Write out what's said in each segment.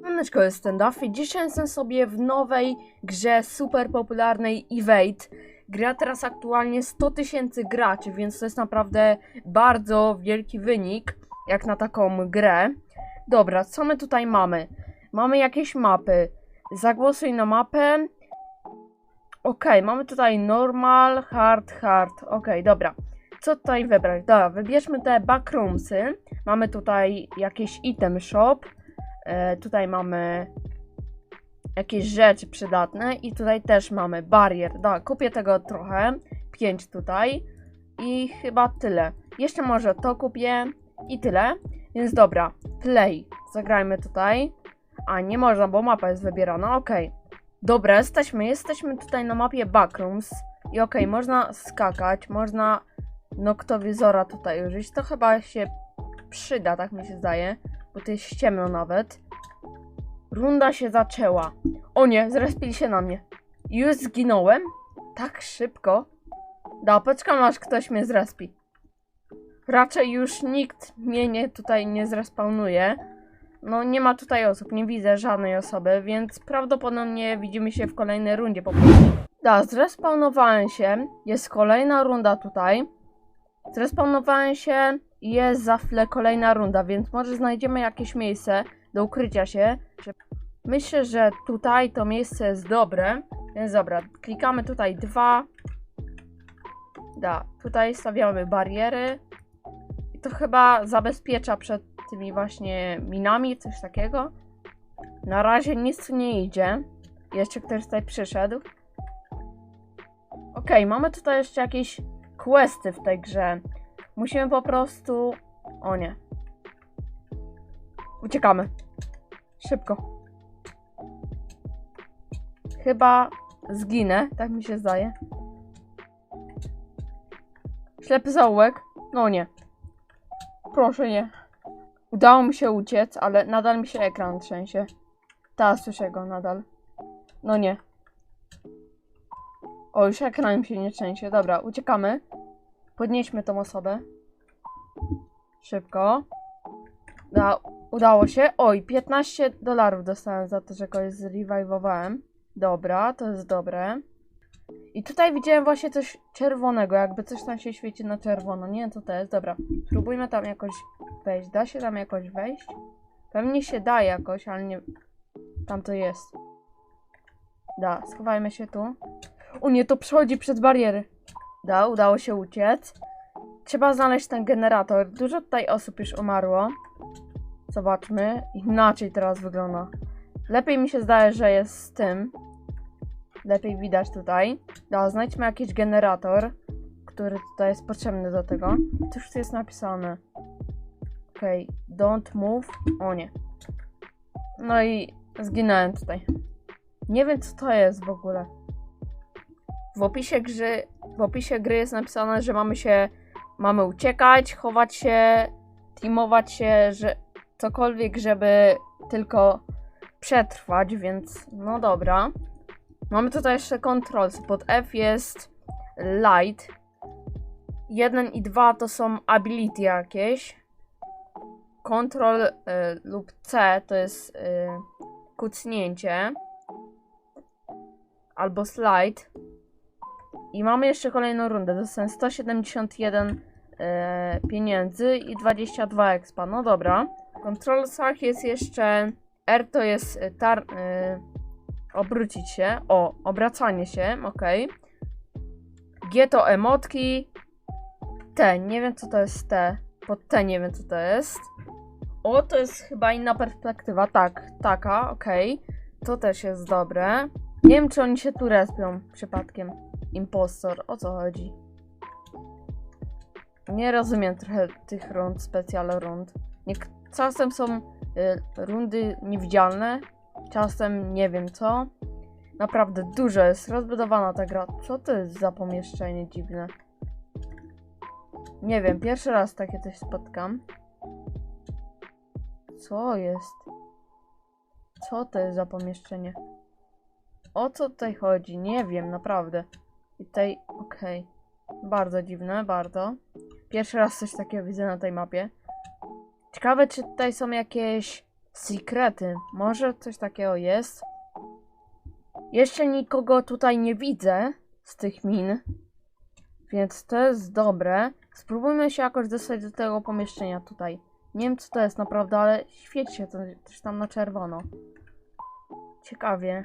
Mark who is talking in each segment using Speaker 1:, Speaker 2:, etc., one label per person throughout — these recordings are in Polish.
Speaker 1: Siemaneczko, jestem Duffy. Dzisiaj jestem sobie w nowej grze super popularnej Evade. Gra teraz aktualnie 100 tysięcy graczy, więc to jest naprawdę bardzo wielki wynik, jak na taką grę. Dobra, co my tutaj mamy? Mamy jakieś mapy. Zagłosuj na mapę. Okej, mamy tutaj normal, hard, hard. Okej, dobra. Co tutaj wybrać? Dobra, wybierzmy te backroomsy. Mamy tutaj jakiś item shop. E, tutaj mamy jakieś rzeczy przydatne i tutaj też mamy barier. Da, kupię tego trochę. 5 tutaj. I chyba tyle. Jeszcze może to kupię i tyle. Więc dobra, play. Zagrajmy tutaj. A nie można, bo mapa jest wybierana. Okej. Dobra, jesteśmy. Jesteśmy tutaj na mapie Backrooms. I okej, można skakać, można noktowizora tutaj użyć. To chyba się przyda, tak mi się zdaje. Bo to jest ciemno nawet. Runda się zaczęła. O nie, zrespili się na mnie. Już zginąłem? Tak szybko? Da, poczekam aż ktoś mnie zrespi. Raczej już nikt mnie nie, tutaj nie zrespawnuje. No nie ma tutaj osób, nie widzę żadnej osoby, więc prawdopodobnie widzimy się w kolejnej rundzie po prostu. Da, zrespawnowałem się. Jest kolejna runda tutaj. Zrespawnowałem się jest za chwilę kolejna runda, więc może znajdziemy jakieś miejsce do ukrycia się. Myślę, że tutaj to miejsce jest dobre. Więc dobra, klikamy tutaj dwa. Da, tutaj stawiamy bariery. I to chyba zabezpiecza przed tymi właśnie minami, coś takiego. Na razie nic tu nie idzie. Jeszcze ktoś tutaj przyszedł. Okej, mamy tutaj jeszcze jakieś questy w tej grze. Musimy po prostu... O nie. Uciekamy. Szybko. Chyba zginę, tak mi się zdaje. Ślepy zaułek? No nie. Proszę nie. Udało mi się uciec, ale nadal mi się ekran trzęsie. Teraz słyszę go nadal. No nie. O, już ekran mi się nie trzęsie. Dobra, uciekamy. Podnieśmy tą osobę. Szybko. Da, udało się. Oj, 15 dolarów dostałem za to, że kogoś zrewivowałem. Dobra, to jest dobre. I tutaj widziałem właśnie coś czerwonego, jakby coś tam się świeci na czerwono. Nie wiem co to jest. Dobra, spróbujmy tam jakoś wejść. Da się tam jakoś wejść? Pewnie się da jakoś, ale nie... Tam to jest. Da, schowajmy się tu. O nie, to przechodzi przez bariery. Da, udało się uciec. Trzeba znaleźć ten generator. Dużo tutaj osób już umarło. Zobaczmy. Inaczej teraz wygląda. Lepiej mi się zdaje, że jest z tym. Lepiej widać tutaj. Da, znajdźmy jakiś generator, który tutaj jest potrzebny do tego. Cóż tu jest napisane? Okej, don't move. O nie. No i zginąłem tutaj. Nie wiem co to jest w ogóle. W opisie gry, w opisie gry jest napisane, że mamy się, mamy uciekać, chować się, teamować się, że cokolwiek, żeby tylko przetrwać, więc no dobra. Mamy tutaj jeszcze controls. Pod F jest light. 1 i 2 to są ability jakieś. Control y, lub C to jest y, kucnięcie. Albo slide. I mamy jeszcze kolejną rundę. Dostałem 171 e, pieniędzy i 22 expa. No dobra. W kontrolsach jest jeszcze R to jest e, tar... E, obrócić się. O, obracanie się, ok. G to emotki. T, nie wiem co to jest T. Pod T nie wiem co to jest. O, to jest chyba inna perspektywa. Tak, taka, ok. To też jest dobre. Nie wiem, czy oni się tu respią przypadkiem. Impostor, o co chodzi? Nie rozumiem trochę tych rund, specjal rund. Niek- czasem są y, rundy niewidzialne, czasem nie wiem co. Naprawdę dużo jest rozbudowana ta gra. Co to jest za pomieszczenie dziwne? Nie wiem, pierwszy raz takie coś spotkam. Co jest? Co to jest za pomieszczenie? O co tutaj chodzi? Nie wiem, naprawdę. I tutaj, okej. Bardzo dziwne, bardzo. Pierwszy raz coś takiego widzę na tej mapie. Ciekawe, czy tutaj są jakieś Sekrety. Może coś takiego jest? Jeszcze nikogo tutaj nie widzę z tych min. Więc to jest dobre. Spróbujmy się jakoś dostać do tego pomieszczenia tutaj. Nie wiem co to jest naprawdę, ale świeci się coś tam na czerwono. Ciekawie.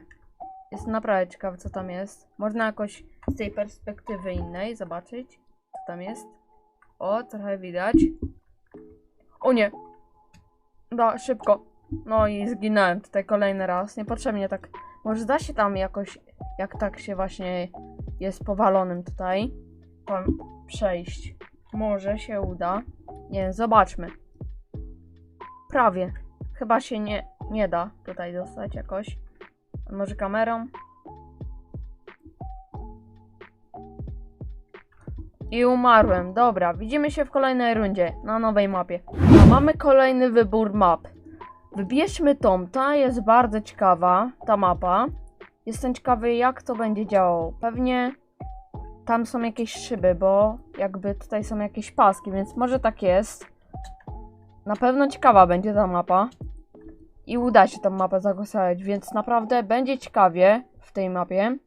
Speaker 1: Jest naprawdę ciekawe co tam jest. Można jakoś z tej perspektywy innej zobaczyć co tam jest. O, trochę widać. O nie! Da, szybko. No i zginąłem tutaj kolejny raz. Niepotrzebnie tak. Może da się tam jakoś, jak tak się właśnie jest powalonym tutaj, tam przejść. Może się uda. Nie zobaczmy. Prawie. Chyba się nie, nie da tutaj dostać jakoś. Może kamerą? I umarłem. Dobra, widzimy się w kolejnej rundzie na nowej mapie. No, mamy kolejny wybór map. Wybierzmy tą. Ta jest bardzo ciekawa, ta mapa. Jestem ciekawy, jak to będzie działało. Pewnie tam są jakieś szyby, bo jakby tutaj są jakieś paski, więc może tak jest. Na pewno ciekawa będzie ta mapa. I uda się tą mapę zagłosować, więc naprawdę będzie ciekawie w tej mapie.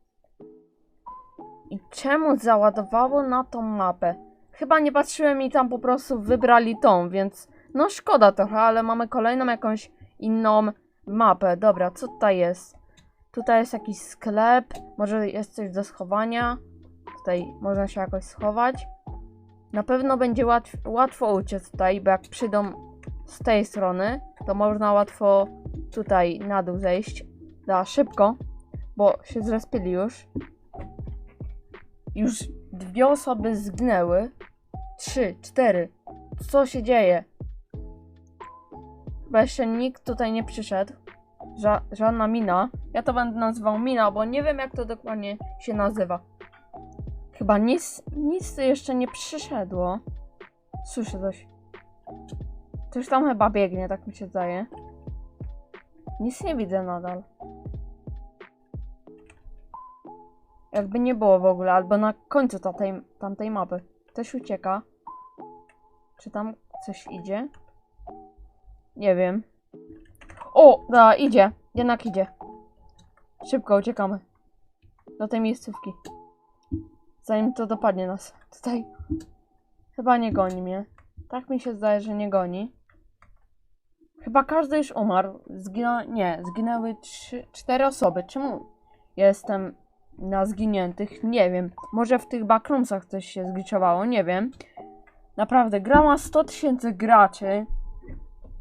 Speaker 1: I czemu załadowało na tą mapę? Chyba nie patrzyłem i tam po prostu wybrali tą, więc no szkoda trochę, ale mamy kolejną jakąś inną mapę. Dobra, co tutaj jest? Tutaj jest jakiś sklep, może jest coś do schowania. Tutaj można się jakoś schować. Na pewno będzie łatw łatwo uciec tutaj, bo jak przyjdą z tej strony, to można łatwo tutaj na dół zejść. Da, szybko, bo się zrespili już. Już dwie osoby zginęły. Trzy, cztery. Co się dzieje? Chyba jeszcze nikt tutaj nie przyszedł. Ża żadna mina. Ja to będę nazywał mina, bo nie wiem jak to dokładnie się nazywa. Chyba nic, nic jeszcze nie przyszedło. Słyszę coś. Coś tam chyba biegnie, tak mi się zdaje. Nic nie widzę nadal. Jakby nie było w ogóle, albo na końcu tamtej, tamtej mapy. Ktoś ucieka. Czy tam coś idzie? Nie wiem. O, da, idzie. Jednak idzie. Szybko uciekamy. Do tej miejscówki. Zanim to dopadnie nas. Tutaj. Chyba nie goni mnie. Tak mi się zdaje, że nie goni. Chyba każdy już umarł. Zginęło. Nie, zginęły trzy, cztery osoby. Czemu jestem na zginiętych? Nie wiem. Może w tych backroomsach coś się zgliczowało, nie wiem. Naprawdę, gra ma 100 tysięcy graczy.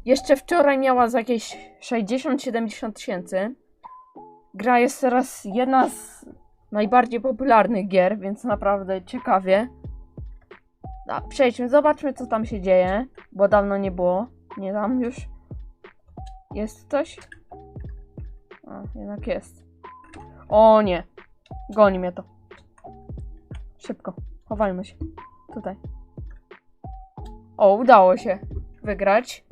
Speaker 1: Jeszcze wczoraj miała za jakieś 60-70 tysięcy. Gra jest teraz jedna z najbardziej popularnych gier, więc naprawdę ciekawie. A, przejdźmy, zobaczmy co tam się dzieje, bo dawno nie było. Nie tam już. Jest coś? A, jednak jest. O nie. Goni mnie to. Szybko. Chowajmy się. Tutaj. O, udało się wygrać.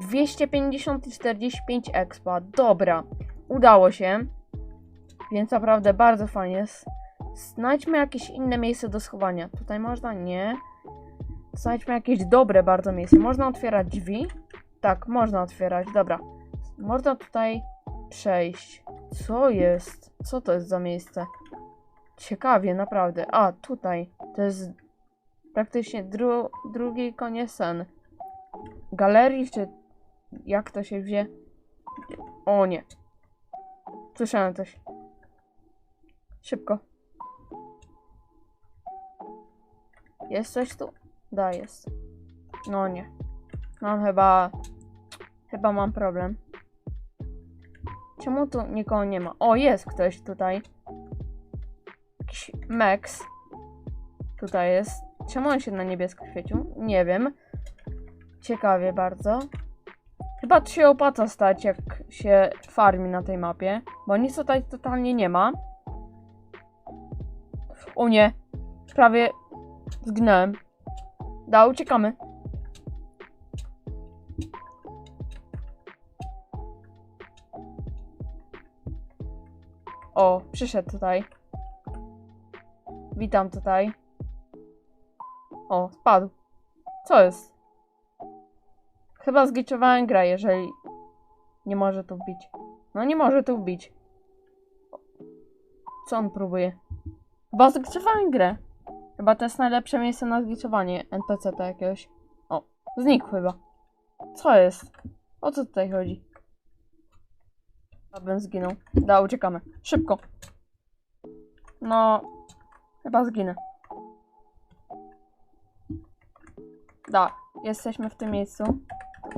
Speaker 1: 250 i 45 expa. Dobra. Udało się. Więc naprawdę bardzo fajnie. Znajdźmy jakieś inne miejsce do schowania. Tutaj można? Nie. Znajdźmy jakieś dobre bardzo miejsce. Można otwierać drzwi? Tak, można otwierać. Dobra. Można tutaj przejść. Co jest? Co to jest za miejsce? Ciekawie, naprawdę. A, tutaj. To jest praktycznie dru drugi koniec sen. Galerii, czy jak to się wie? O nie. Słyszałem coś. Szybko. Jest coś tu? Da, jest. No nie. Mam chyba... Chyba mam problem. Czemu tu nikogo nie ma? O, jest ktoś tutaj. Jakiś Max. Tutaj jest. Czemu on się na niebiesko świecił? Nie wiem. Ciekawie bardzo. Chyba to się opłaca stać, jak się farmi na tej mapie. Bo nic tutaj totalnie nie ma. O nie. Prawie zgnąłem. Da, uciekamy. O, przyszedł tutaj. Witam tutaj. O, spadł. Co jest? Chyba zgliczowałem grę, jeżeli Nie może tu wbić. No nie może tu wbić. Co on próbuje? Chyba zgrzewałem grę. Chyba to jest najlepsze miejsce na zgliczowanie NPC to jakiegoś. O, znikł chyba. Co jest? O co tutaj chodzi? Abym zginął. Da, uciekamy. Szybko. No, chyba zginę. Da, jesteśmy w tym miejscu.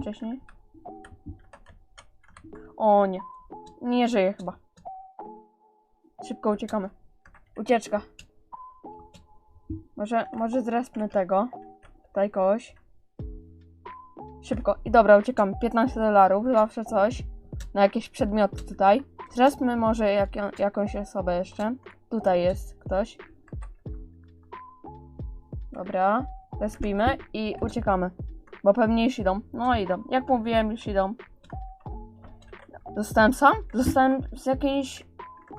Speaker 1: Wcześniej. O nie. Nie żyje chyba. Szybko uciekamy. Ucieczka. Może, może zrespmy tego. Tutaj kogoś. Szybko. I dobra, uciekamy. 15 dolarów, zawsze coś. Na jakieś przedmioty tutaj. Zrespmy może jak, jakąś osobę jeszcze. Tutaj jest ktoś. Dobra. Respimy i uciekamy. Bo pewnie już idą. No idą. Jak mówiłem, już idą. Zostałem sam? Zostałem z jakiejś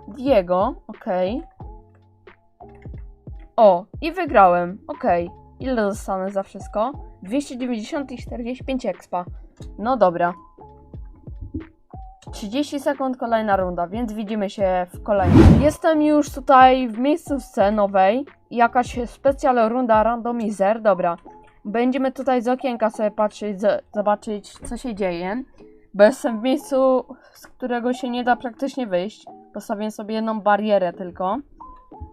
Speaker 1: Diego. Okej. O, i wygrałem. Okej. Ile dostanę za wszystko? 290 i 45 expa. No dobra. 30 sekund, kolejna runda, więc widzimy się w kolejnej. Jestem już tutaj w miejscówce nowej. Jakaś specjalna runda randomizer. Dobra. Będziemy tutaj z okienka sobie patrzeć, zobaczyć co się dzieje. Bo jestem w miejscu, z którego się nie da praktycznie wyjść. Postawię sobie jedną barierę tylko.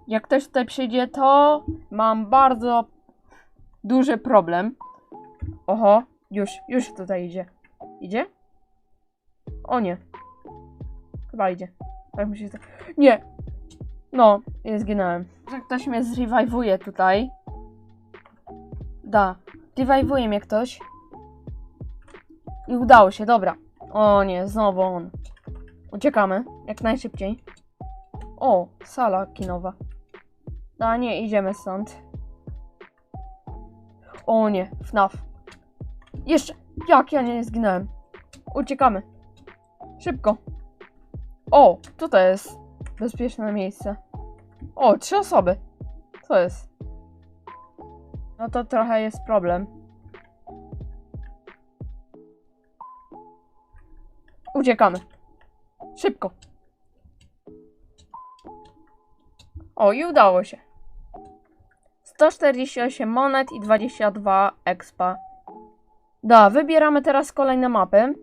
Speaker 1: Jak ktoś tutaj przyjdzie, to mam bardzo duży problem. Oho, już, już tutaj idzie. Idzie? O nie. Chyba idzie. Tak mi się Nie! No, ja zginąłem. Że ktoś mnie zrewajwuje tutaj. Da. Rewajwuje mnie ktoś. I udało się, dobra. O nie, znowu on. Uciekamy, jak najszybciej. O, sala kinowa. A nie, idziemy stąd. O nie, FNAF. Jeszcze, jak ja nie zginąłem. Uciekamy. Szybko. O, tutaj jest bezpieczne miejsce. O, trzy osoby. Co jest? No to trochę jest problem. Uciekamy. Szybko. O, i udało się. 148 monet i 22 expa. Da, wybieramy teraz kolejne mapy.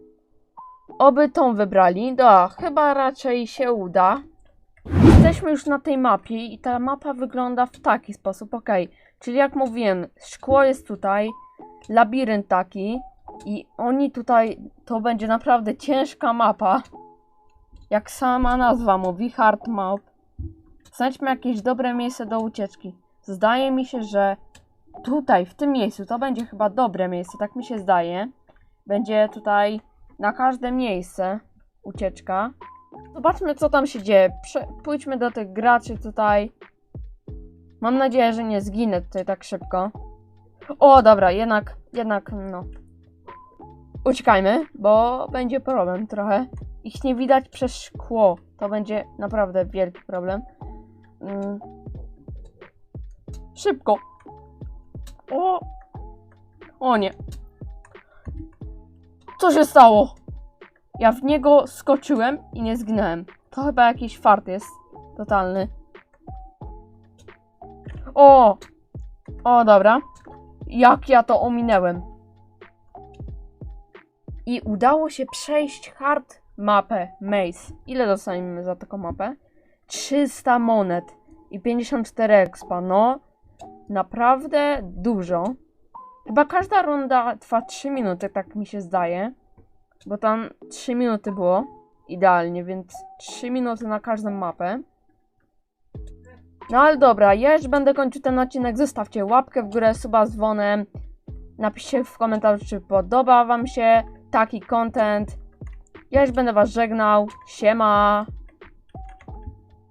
Speaker 1: Oby tą wybrali. Da, chyba raczej się uda. Jesteśmy już na tej mapie i ta mapa wygląda w taki sposób, ok. Czyli jak mówiłem, szkło jest tutaj, labirynt taki i oni tutaj, to będzie naprawdę ciężka mapa. Jak sama nazwa mówi, hard map. Znajdźmy jakieś dobre miejsce do ucieczki. Zdaje mi się, że tutaj, w tym miejscu, to będzie chyba dobre miejsce, tak mi się zdaje. Będzie tutaj na każde miejsce ucieczka. Zobaczmy, co tam się dzieje. Prze pójdźmy do tych graczy tutaj. Mam nadzieję, że nie zginę tutaj tak szybko. O, dobra, jednak, jednak, no. Uciekajmy, bo będzie problem trochę. Ich nie widać przez szkło. To będzie naprawdę wielki problem. Mm. Szybko. O! O nie. Co się stało? Ja w niego skoczyłem i nie zginąłem. To chyba jakiś fart jest. Totalny. O! O, dobra. Jak ja to ominęłem. I udało się przejść hard mapę Maze. Ile dostaniemy za taką mapę? 300 monet i 54 expa. No, naprawdę dużo. Chyba każda runda trwa 3 minuty, tak mi się zdaje. Bo tam 3 minuty było idealnie, więc 3 minuty na każdą mapę. No ale dobra, ja już będę kończył ten odcinek. Zostawcie łapkę w górę, suba dzwonem. Napiszcie w komentarzu, czy podoba Wam się taki content. Ja już będę Was żegnał. Siema.